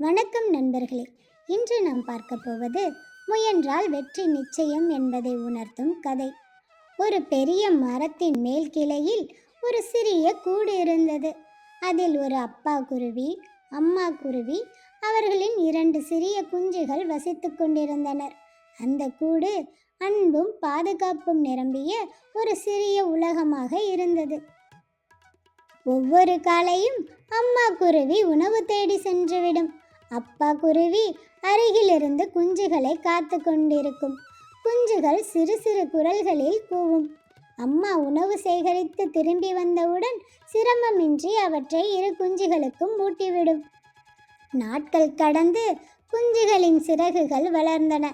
வணக்கம் நண்பர்களே. இன்று நாம் பார்க்க போவது முயன்றால் வெற்றி நிச்சயம் என்பதை உணர்த்தும் கதை. ஒரு பெரிய மரத்தின் மேல் கிளையில் ஒரு சிறிய கூடு இருந்தது. அதில் ஒரு அப்பா குருவி அம்மா குருவி அவர்களின் இரண்டு சிறிய குஞ்சுகள் வசித்துக் கொண்டிருந்தனர். அந்த கூடு அன்பும் பாதுகாப்பும் நிரம்பிய ஒரு சிறிய உலகமாக இருந்தது. ஒவ்வொரு காலையும் அம்மா குருவி உணவு தேடி சென்றுவிடும். அப்பா குருவி அருகிலிருந்து குஞ்சுகளை காத்து கொண்டிருக்கும். குஞ்சுகள் சிறு சிறு குரல்களில் கூவும். அம்மா உணவு சேகரித்து திரும்பி வந்தவுடன் சிரமமின்றி அவற்றை இரு குஞ்சுகளுக்கும் மூட்டிவிடும் நாட்கள் கடந்து குஞ்சுகளின் சிறகுகள் வளர்ந்தன.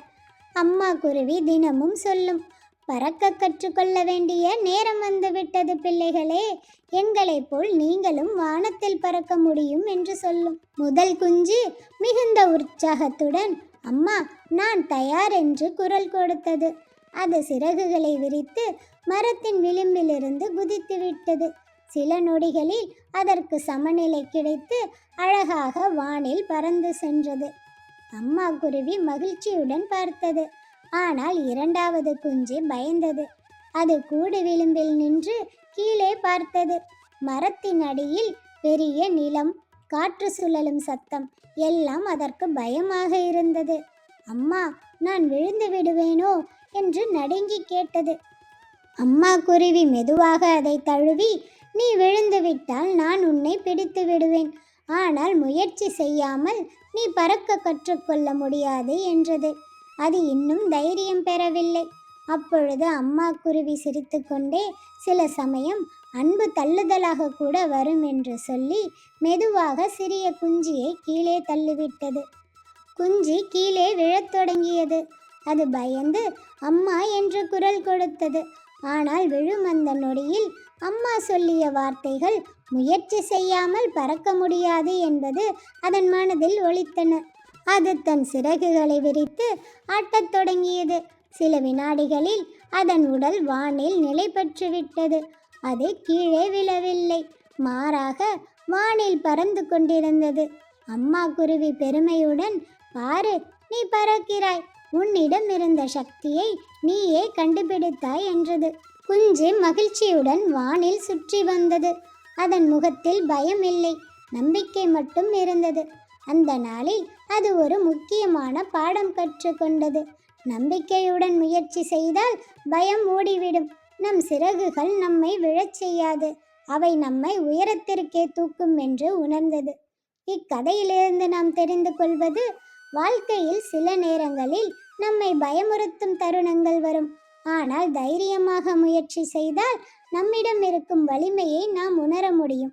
அம்மா குருவி தினமும் சொல்லும் பறக்க கற்றுக்கொள்ள வேண்டிய நேரம் வந்துவிட்டது பிள்ளைகளே. எங்களைப் போல் நீங்களும் வானத்தில் பறக்க முடியும் என்று சொல்லும். முதல் குஞ்சு மிகுந்த உற்சாகத்துடன் அம்மா நான் தயார் என்று குரல் கொடுத்தது. அது சிறகுகளை விரித்து மரத்தின் விளிம்பிலிருந்து குதித்து விட்டது. சில நொடிகளில் அதற்கு சமநிலை கிடைத்து அழகாக வானில் பறந்து சென்றது. அம்மா குருவி மகிழ்ச்சியுடன் பார்த்தது. ஆனால் இரண்டாவது குஞ்சு பயந்தது. அது கூடு விளிம்பில் நின்று கீழே பார்த்தது. மரத்தின் அடியில் பெரிய நிலம் காற்று சுழலும் சத்தம் எல்லாம் அதற்கு பயமாக இருந்தது. அம்மா நான் விழுந்து விடுவேனோ? என்று நடுங்கி கேட்டது. அம்மா குருவி மெதுவாக அதை தழுவி நீ விழுந்து விட்டால் நான் உன்னை பிடித்து விடுவேன். ஆனால் முயற்சி செய்யாமல் நீ பறக்க கற்றுக்கொள்ள முடியாது என்றது. அது இன்னும் தைரியம் பெறவில்லை. அப்பொழுது அம்மா குருவி சிரித்துக்கொண்டே சில சமயம் அன்பு தள்ளுதலாக கூட வரும் என்று சொல்லி மெதுவாக சிறிய குஞ்சியை கீழே தள்ளிவிட்டது. குஞ்சி கீழே விழத் தொடங்கியது. அது பயந்து அம்மா என்று குரல் கொடுத்தது. ஆனால் விழும் அந்த நொடியில் அம்மா சொல்லிய வார்த்தைகள் முயற்சி செய்யாமல் பறக்க முடியாது என்பது அதன் மனதில் ஒழித்தன அது தன் சிறகுகளை விரித்து ஆட்டத் தொடங்கியது. சில வினாடிகளில் அதன் உடல் வானில் நிலை பெற்றுவிட்டது. அது கீழே விழவில்லை. மாறாக வானில் பறந்து கொண்டிருந்தது. அம்மா குருவி பெருமையுடன் பாரு நீ பறக்கிறாய். உன்னிடம் இருந்த சக்தியை நீயே கண்டுபிடித்தாய் என்றது. குஞ்சு மகிழ்ச்சியுடன் வானில் சுற்றி வந்தது. அதன் முகத்தில் பயம் இல்லை நம்பிக்கை மட்டும் இருந்தது. அந்த நாளில் அது ஒரு முக்கியமான பாடம் கற்றுக்கொண்டது. நம்பிக்கையுடன் முயற்சி செய்தால் பயம் ஓடிவிடும். நம் சிறகுகள் நம்மை விழச் செய்யாது. அவை நம்மை உயரத்திற்கே தூக்கும் என்று உணர்ந்தது. இக்கதையிலிருந்து நாம் தெரிந்து கொள்வது வாழ்க்கையில் சில நேரங்களில் நம்மை பயமுறுத்தும் தருணங்கள் வரும். ஆனால் தைரியமாக முயற்சி செய்தால் நம்மிடம் இருக்கும் வலிமையை நாம் உணர முடியும்.